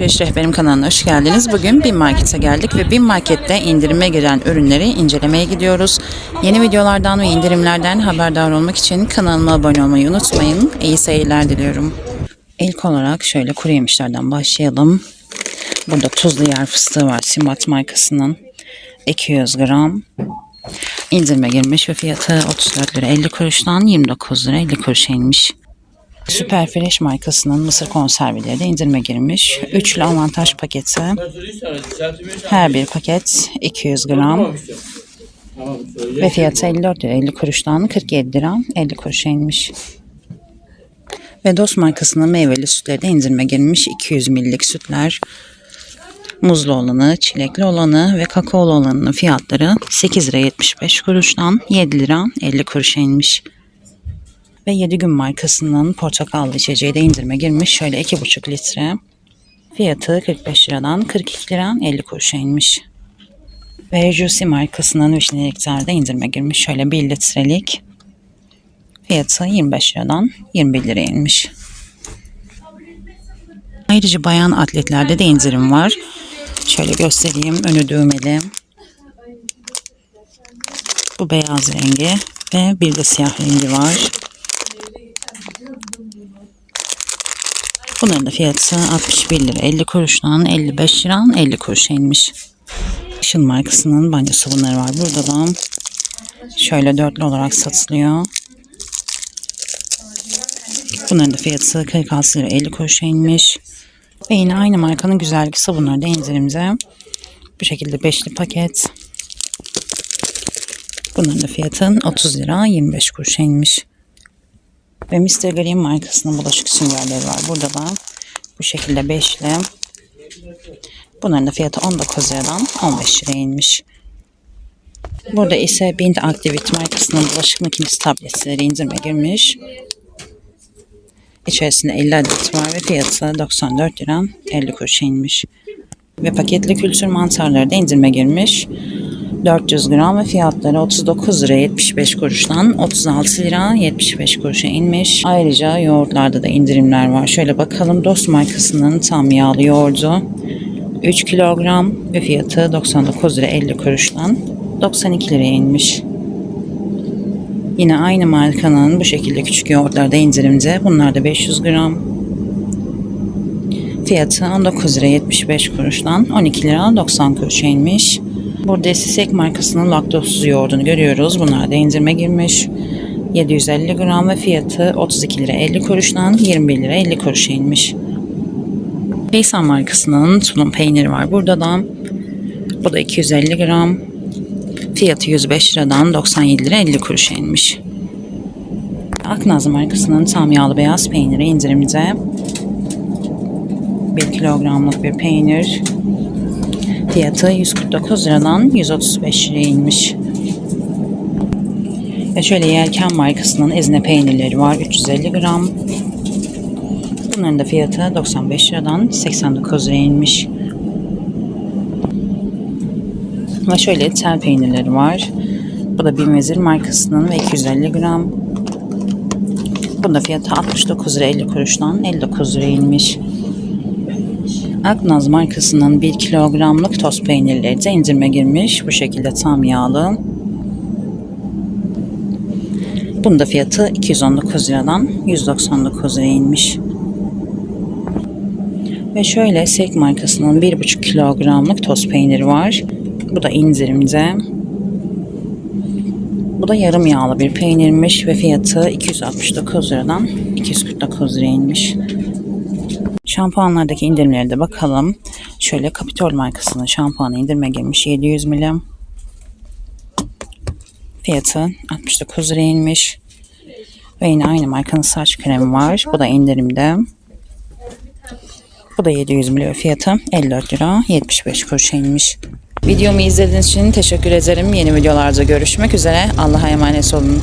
Alışveriş Rehberim kanalına hoş geldiniz. Bugün Bin Market'e geldik ve Bin Market'te indirime giren ürünleri incelemeye gidiyoruz. Yeni videolardan ve indirimlerden haberdar olmak için kanalıma abone olmayı unutmayın. İyi seyirler diliyorum. İlk olarak şöyle kuru yemişlerden başlayalım. Burada tuzlu yer fıstığı var Simbat markasının. 200 gram. İndirime girmiş ve fiyatı 34 lira 50 kuruştan 29 lira 50 kuruşa inmiş. Süper Fresh markasının mısır konserveleri de indirime girmiş. Üçlü avantaj paketi. Her bir paket 200 gram ve fiyatı 54 lira 50 kuruştan 47 lira 50 kuruşa inmiş. Ve Dost markasının meyveli sütleri de indirime girmiş. 200 millik sütler. Muzlu olanı, çilekli olanı ve kakaolu olanının fiyatları 8 lira 75 kuruştan 7 lira 50 kuruşa inmiş ve 7 gün markasının portakallı içeceği de indirime girmiş. Şöyle 2,5 litre. Fiyatı 45 liradan 42 lira 50 kuruşa inmiş. Ve Juicy markasının vişnelikler de indirime girmiş. Şöyle 1 litrelik. Fiyatı 25 liradan 21 liraya inmiş. Ayrıca bayan atletlerde de indirim var. Şöyle göstereyim. Önü düğmeli. Bu beyaz rengi ve bir de siyah rengi var. Bunların da fiyatı 61 lira 50 kuruştan 55 lira 50 kuruşa inmiş. Işın markasının banyo sabunları var. Burada da şöyle dörtlü olarak satılıyor. Bunların da fiyatı 46 lira 50 kuruşa inmiş. Ve yine aynı markanın güzellik sabunları da indirimde. Bu şekilde beşli paket. Bunların da fiyatı 30 lira 25 kuruşa inmiş. Ve Mr. Green markasının bulaşık süngerleri var. Burada da bu şekilde beşli. Bunların da fiyatı 19 liradan 15 liraya inmiş. Burada ise Bind Activit markasının bulaşık makinesi tabletleri indirime girmiş. İçerisinde 50 adet var ve fiyatı 94 lira 50 kuruşa inmiş. Ve paketli kültür mantarları da indirime girmiş. 400 gram ve fiyatları 39 lira 75 kuruştan 36 lira 75 kuruşa inmiş. Ayrıca yoğurtlarda da indirimler var. Şöyle bakalım Dost markasının tam yağlı yoğurdu 3 kilogram ve fiyatı 99 lira 50 kuruştan 92 liraya inmiş. Yine aynı markanın bu şekilde küçük yoğurtlarda indirimde. Bunlar da 500 gram. Fiyatı 19 lira 75 kuruştan 12 lira 90 kuruşa inmiş. Burada Sisek markasının laktozsuz yoğurdunu görüyoruz. Bunlar da indirime girmiş. 750 gram ve fiyatı 32 lira 50 kuruştan 21 lira 50 kuruşa inmiş. Peysan markasının tulum peyniri var. Burada da bu da 250 gram. Fiyatı 105 liradan 97 lira 50 kuruşa inmiş. Aknaz markasının tam yağlı beyaz peyniri indirimde. 1 kilogramlık bir peynir. Fiyatı 149 liradan 135 liraya inmiş. Ve şöyle Yelken markasının ezine peynirleri var. 350 gram. Bunların da fiyatı 95 liradan 89 liraya inmiş. Ve şöyle tel peynirleri var. Bu da Binvezir markasının ve 250 gram. Bunun da fiyatı 69 lira 50 kuruştan 59 liraya inmiş. Aknaz markasının 1 kilogramlık toz peynirleri de indirime girmiş. Bu şekilde tam yağlı. Bunun da fiyatı 219 liradan 199 liraya inmiş. Ve şöyle Sek markasının 1,5 kilogramlık toz peyniri var. Bu da indirimde. Bu da yarım yağlı bir peynirmiş ve fiyatı 269 liradan 249 liraya inmiş. Şampuanlardaki indirimlere de bakalım. Şöyle Capitol markasının şampuanı indirime girmiş 700 milim. Fiyatı 69 liraya inmiş. Ve yine aynı markanın saç kremi var. Bu da indirimde. Bu da 700 ml fiyatı 54 lira 75 kuruşa inmiş. Videomu izlediğiniz için teşekkür ederim. Yeni videolarda görüşmek üzere. Allah'a emanet olun.